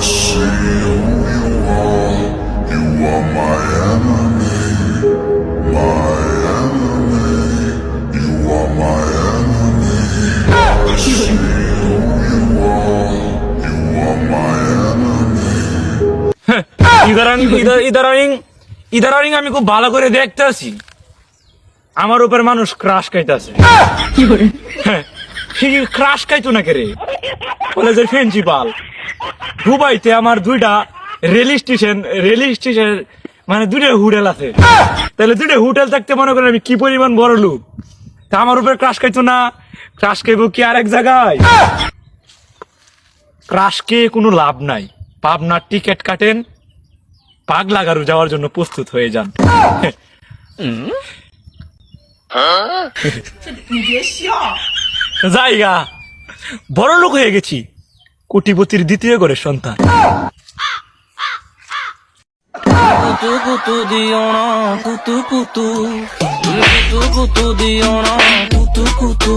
see who you are. You are my enemy, my enemy. You are my enemy. I see who you are. You are my enemy. ইদারাং ইদার- ইদারাং ইদারাং আমি খুব ভালো করে দেখতে আছি আমার উপর মানুষ ক্রাশ খাইতেছে ক্রাশ খাইতো না কে রে কলেজের প্রিন্সিপাল দুবাইতে আমার দুইটা রেল স্টেশন রেল স্টেশন মানে দুইটা হোটেল আছে। তাহলে দুইটা হোটেল থাকতে মনে করেন আমি কি পরিমাণ বড় লোক? তা আমার উপরে ক্রাশ খাইতো না। ক্রাশ খাইবো কি আরেক জায়গায়? ক্রাশ কে কোনো লাভ নাই। পাবনার টিকিট কাটেন পাগলাগারু যাওয়ার জন্য প্রস্তুত হয়ে যান। জায়গা বড় লোক হয়ে গেছি। কোটিপতির দ্বিতীয় করে সন্তান। কুতু কুতু দিও না, কুতু কুতু। কুতু কুতু দিও না, কুতু কুতু।